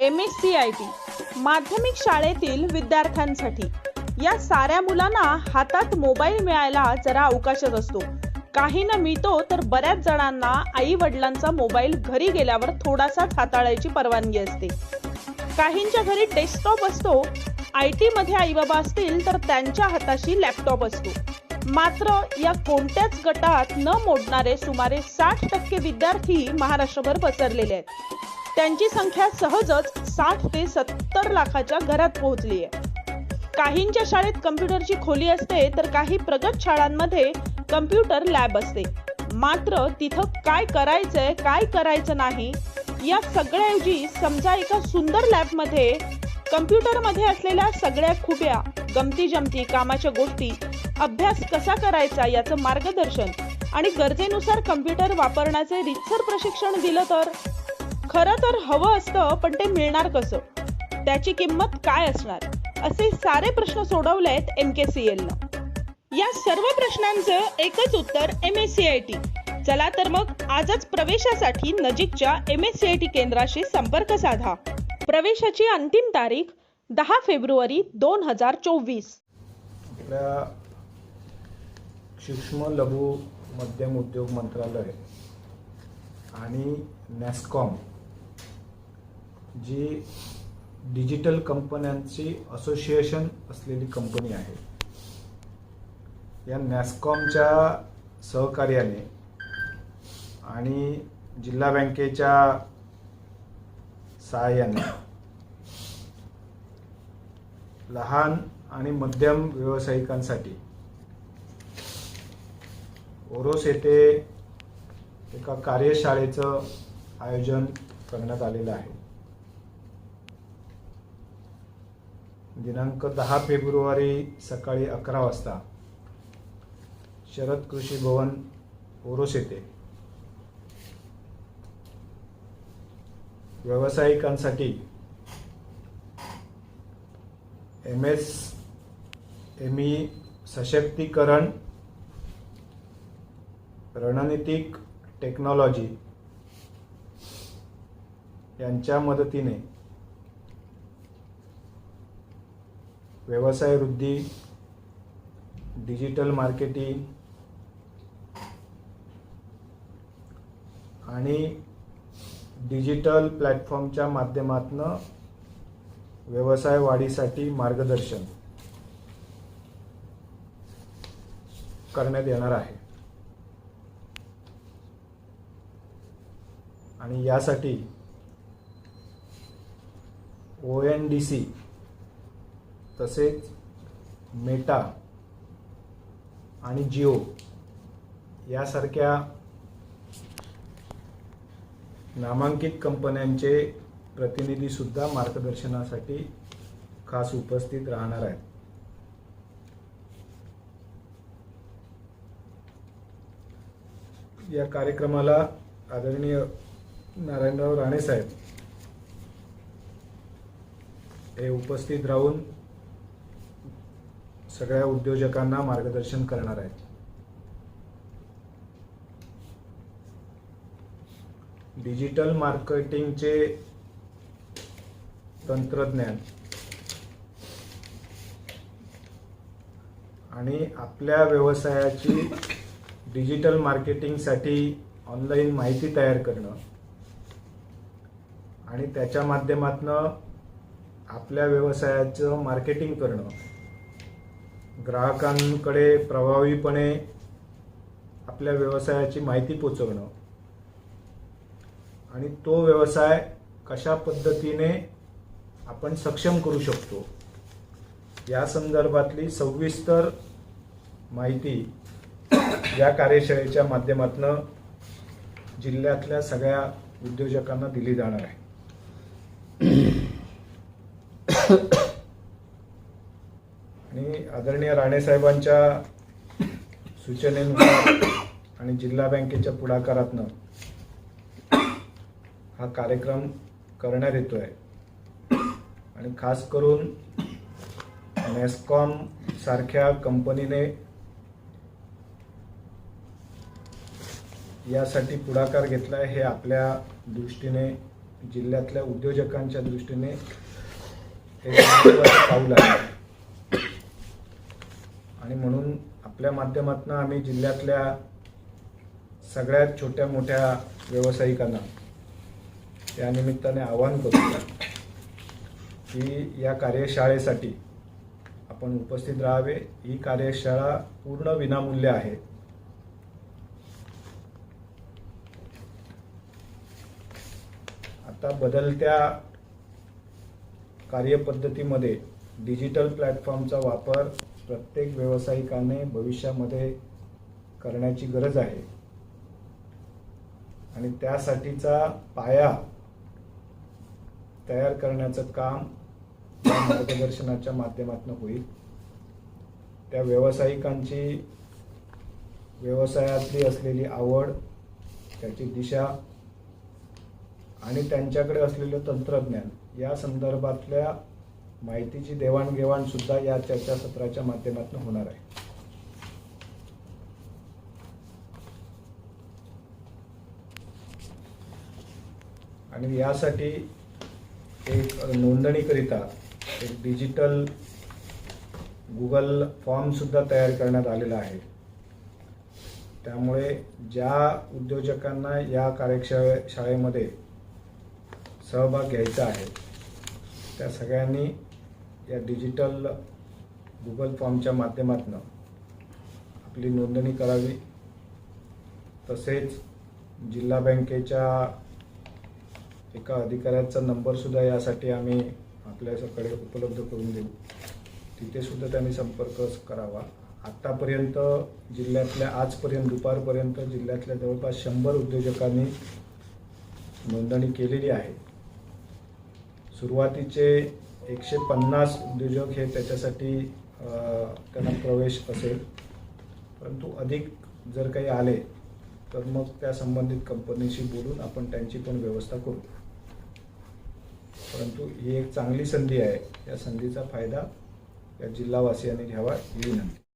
M S C I T माध्यमिक शाळेतील विद्यार्थ्यांसाठी. या साऱ्या मुलांना हातात मोबाईल मिळायला जरा अवकाशच असतो. काही न मिळतो तर बऱ्याच जणांना आई वडिलांचा मोबाईल घरी गेल्यावर थोडासाच हाताळायची परवानगी असते. काहींच्या घरी डेस्कटॉप असतो आय टी मध्ये आई बाबा असतील तर त्यांच्या हाताशी लॅपटॉप असतो. मात्र या कोणत्याच गटात न मोडणारे सुमारे साठ टक्के विद्यार्थी महाराष्ट्रभर पसरलेले आहेत. त्यांची संख्या सहजच साठ ते सत्तर लाखाच्या घरात पोहोचली आहे. काहींच्या शाळेत कम्प्युटरची खोली असते तर काही प्रगत शाळांमध्ये कम्प्युटर लॅब असते. मात्र तिथं काय करायचंय काय करायचं नाही या सगळ्याऐवजी समजा एका सुंदर लॅबमध्ये कम्प्युटरमध्ये असलेल्या सगळ्या खुब्या गमती जमती कामाच्या गोष्टी अभ्यास कसा करायचा याचं मार्गदर्शन आणि गरजेनुसार कम्प्युटर वापरण्याचे रितसर प्रशिक्षण दिलं तर? खरं तर हवं असतं पण ते मिळणार कसं? त्याची किंमत काय असणार? असे सारे प्रश्न सोडवलेत एम के सी एल या सर्व प्रश्नांचं एकच उत्तर M S C I T चला तर मग आजच प्रवेशासाठी नजीकच्या M S C I T केंद्राशी संपर्क साधा. प्रवेशाची अंतिम तारीख दहा फेब्रुवारी दोन हजार चोवीस. आपल्या सूक्ष्म लघु मध्यम उद्योग मंत्रालय आणि नॅस्कॉम जी डिजिटल कंपन्यांची असोसिएशन असलेली कंपनी आहे. या नॅस्कॉमच्या सहकार्याने आणि जिल्हा बँकेच्या सहाय्याने लहान आणि मध्यम व्यावसायिकांसाठी ओरोस येथे एका कार्यशाळेचं आयोजन करण्यात आलेलं आहे. दिनांक दहा फेब्रुवारी सकाळी अकरा वाजता शरद कृषी भवन ओरोस येथे. व्यावसायिकांसाठी एम एस एम ई सशक्तीकरण रणनीतिक टेक्नॉलॉजी यांच्या मदतीने व्यवसाय वृद्धी डिजिटल मार्केटिंग आणि डिजिटल प्लॅटफॉर्मच्या माध्यमातून व्यवसाय वाढीसाठी मार्गदर्शन करण्यात येणार आहे. आणि यासाठी ओ एन डी सी तसेच मेटा आणि जिओ यासारख्या नामांकित कंपन्यांचे प्रतिनिधीसुद्धा मार्गदर्शनासाठी खास उपस्थित राहणार आहेत. या कार्यक्रमाला आदरणीय नारायणराव राणे साहेब हे उपस्थित राहून सगळ्या उद्योजकांना मार्गदर्शन करणार आहेत. डिजिटल मार्केटिंगचे तंत्रज्ञान आणि आपल्या व्यवसायाची डिजिटल मार्केटिंगसाठी ऑनलाईन माहिती तयार करणं आणि त्याच्या माध्यमातनं आपल्या व्यवसायाचं मार्केटिंग करणं. ग्राहकांकडे प्रभावीपणे आपल्या व्यवसायाची माहिती पोचवणं. आणि तो व्यवसाय कशा पद्धतीने आपण सक्षम करू शकतो? या संदर्भातली सविस्तर माहिती या कार्यशाळेच्या माध्यमातून जिल्ह्यातल्या सगळ्या उद्योजकांना दिली जाणार आहे. आदरणीय राणेसाहेबांच्या सूचनेनुसार आणि जिल्हा बँकेच्या पुढाकारातनं हा कार्यक्रम करण्यात येतोय. आणि खास करून नेस्कॉम सारख्या कंपनीने यासाठी पुढाकार घेतलाय हे आपल्या दृष्टीने जिल्ह्यातल्या उद्योजकांच्या दृष्टीने हे पाऊल आहे. आणि म्हणून आपल्या माध्यमातून आम्ही जिल्ह्यातल्या सगळ्यात छोट्या मोठ्या व्यावसायिकांना त्यानिमित्ताने आवाहन करतो की या कार्यशाळेसाठी आपण उपस्थित राहावे. ही कार्यशाळा पूर्ण विनामूल्य आहे. आता बदलत्या कार्यपद्धतीमध्ये डिजिटल प्लॅटफॉर्मचा वापर प्रत्येक व्यावसायिकाने भविष्यामध्ये करण्याची गरज आहे. आणि त्यासाठीचा पाया तयार करण्याचं काम मार्गदर्शनाच्या माध्यमातून होईल. त्या व्यावसायिकांची व्यवसायातली असलेली आवड त्याची दिशा आणि त्यांच्याकडे असलेलं तंत्रज्ञान या संदर्भातल्या माहितीची देवाणघेवाण सुद्धा या चर्चासत्राच्या माध्यमातून होणार आहे. आणि यासाठी एक नोंदणीकरिता एक डिजिटल गुगल फॉर्म सुद्धा तयार करण्यात आलेला आहे. त्यामुळे ज्या उद्योजकांना या कार्यशाळे शाळेमध्ये सहभाग घ्यायचा आहे त्या सगळ्यांनी या डिजिटल गुगल फॉर्मच्या माध्यमातून आपली नोंदणी करावी. तसेच जिल्हा बँकेच्या एका अधिकाऱ्याचा नंबरसुद्धा यासाठी आम्ही आपल्याकडे उपलब्ध करून देऊ. तिथेसुद्धा त्यांनी संपर्क करावा. आत्तापर्यंत जिल्ह्यातल्या आजपर्यंत दुपारपर्यंत जिल्ह्यातल्या जवळपास शंभर उद्योजकांनी नोंदणी केलेली आहे. सुरुवातीचे एकशे पन्नास उद्योजक हे त्याच्यासाठी त्यांना प्रवेश असेल. परंतु अधिक जर काही आले तर मग त्या संबंधित कंपनीशी बोलून आपण त्यांची पण व्यवस्था करू. परंतु ही एक चांगली संधी आहे. या संधीचा फायदा या जिल्हावासियांनी घ्यावा ही विनंती.